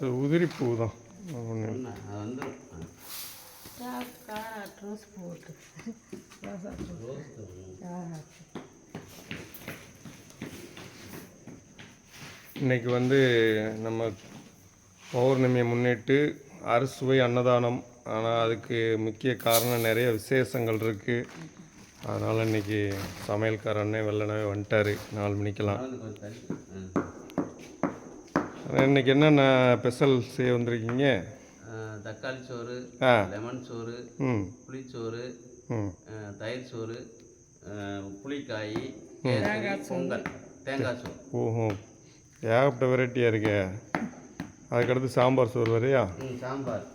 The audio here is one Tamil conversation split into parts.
அது உதிரி பூ தான் ரோஸ் பூ. இன்னைக்கு வந்து நம்ம பௌர்ணமியை முன்னிட்டு அறுசுவை அன்னதானம். ஆனால் அதுக்கு முக்கிய காரணம் நிறைய விசேஷங்கள் இருக்குது அதனால் இன்னைக்கு சமையல்காரண்ணே வெள்ளனவே வந்துட்டார். நாலு மணிக்கெல்லாம். இன்னைக்கு என்னென்ன ஸ்பெஷல் செய்ய வந்திருக்கீங்க? தக்காளி சோறு ஆ. லெமன் சோறு ம். புளிச்சோறு தயிர் சோறு புளிக்காய் பொங்கல் தேங்காய் சோறு. ஓஹோ. ஏகப்பட்ட வெரைட்டியாக இருக்கே. அதுக்கடுத்து சாம்பார் சோறு வரையா? Sambar.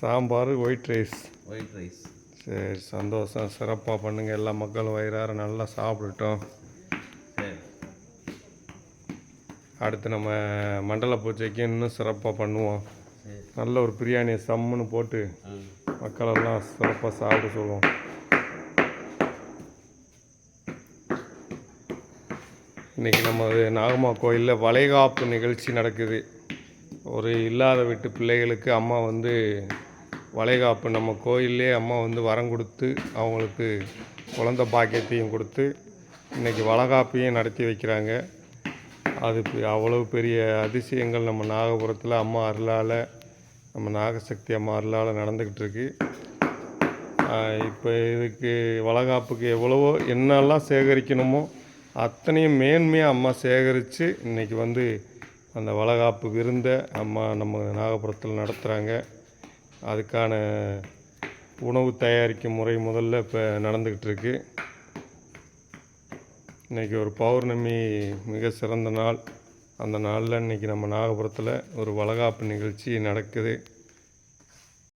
Sambar white rice white rice சரி சந்தோஷம். சிறப்பாக பண்ணுங்கள் எல்லா மக்களும் வயிறார நல்லா சாப்பிடட்டும். சரி. அடுத்து நம்ம மண்டல பூஜைக்கு இன்னும் சிறப்பாக பண்ணுவோம். நல்ல ஒரு பிரியாணியை சம்முன்னு போட்டு மக்களெல்லாம் சிறப்பாக சாப்பிட சொல்லுவோம். இன்றைக்கி நம்ம நாகம்மா கோயிலில் வளைகாப்பு நிகழ்ச்சி நடக்குது. ஒரு இல்லாத வீட்டு பிள்ளைகளுக்கு அம்மா வந்து வளைகாப்பு நம்ம கோயிலே அம்மா வந்து வரம் கொடுத்து அவங்களுக்கு குழந்த பாக்கியத்தையும் கொடுத்து இன்றைக்கி வளகாப்பையும் நடத்தி வைக்கிறாங்க. அது பெ- அவ்வளவு பெரிய அதிசயங்கள் நம்ம நாகபுரத்தில் அம்மா அருளால் நம்ம நாகசக்தி அம்மா அருளால் நடந்துக்கிட்டு இருக்கு. இப்போ இதுக்கு வளகாப்புக்கு எவ்வளவோ என்னெல்லாம் சேகரிக்கணுமோ அத்தனையும் மேன்மையாக அம்மா சேகரித்து இன்றைக்கி வந்து அந்த வளகாப்பு விருந்தை அம்மா நம்ம நாகபுரத்தில் நடத்துகிறாங்க அதுக்கான உணவு தயாரிக்கும் முறை முதல்ல இப்போ நடந்துக்கிட்டு இருக்குது இன்றைக்கி ஒரு பௌர்ணமி மிக சிறந்த நாள். அந்த நாளில் இன்றைக்கி நம்ம நாகபுரத்தில் ஒரு வளகாப்பு நிகழ்ச்சி நடக்குது.